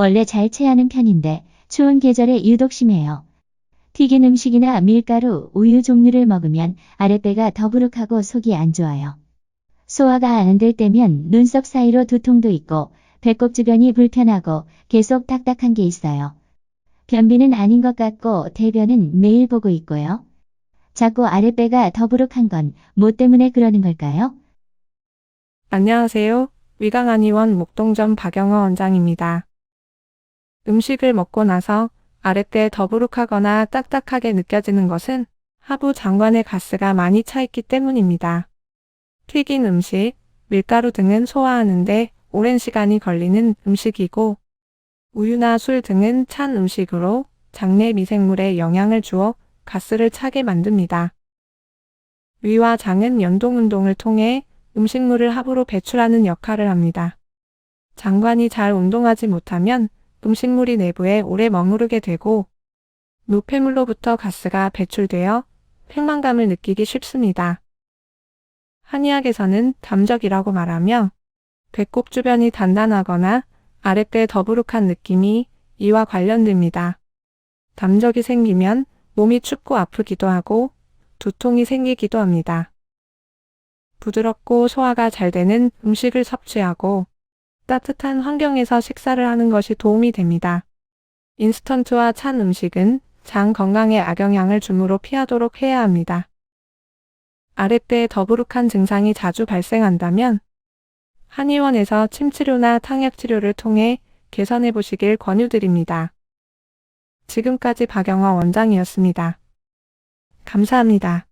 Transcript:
원래 잘 체하는 편인데 추운 계절에 유독 심해요. 튀긴 음식이나 밀가루, 우유 종류를 먹으면 아랫배가 더부룩하고 속이 안 좋아요. 소화가 안 될 때면 눈썹 사이로 두통도 있고 배꼽 주변이 불편하고 계속 딱딱한 게 있어요. 변비는 아닌 것 같고 대변은 매일 보고 있고요. 자꾸 아랫배가 더부룩한 건 뭐 때문에 그러는 걸까요? 안녕하세요. 위강한의원 목동점 박영호 원장입니다. 음식을 먹고 나서 아랫배 더부룩하거나 딱딱하게 느껴지는 것은 하부 장관의 가스가 많이 차 있기 때문입니다. 튀긴 음식, 밀가루 등은 소화하는데 오랜 시간이 걸리는 음식이고 우유나 술 등은 찬 음식으로 장내 미생물에 영향을 주어 가스를 차게 만듭니다. 위와 장은 연동운동을 통해 음식물을 하부로 배출하는 역할을 합니다. 장관이 잘 운동하지 못하면 음식물이 내부에 오래 머무르게 되고 노폐물로부터 가스가 배출되어 팽만감을 느끼기 쉽습니다. 한의학에서는 담적이라고 말하며 배꼽 주변이 단단하거나 아랫배 더부룩한 느낌이 이와 관련됩니다. 담적이 생기면 몸이 춥고 아프기도 하고 두통이 생기기도 합니다. 부드럽고 소화가 잘 되는 음식을 섭취하고 따뜻한 환경에서 식사를 하는 것이 도움이 됩니다. 인스턴트와 찬 음식은 장 건강에 악영향을 주므로 피하도록 해야 합니다. 아랫배에 더부룩한 증상이 자주 발생한다면 한의원에서 침치료나 탕약치료를 통해 개선해 보시길 권유드립니다. 지금까지 박영화 원장이었습니다. 감사합니다.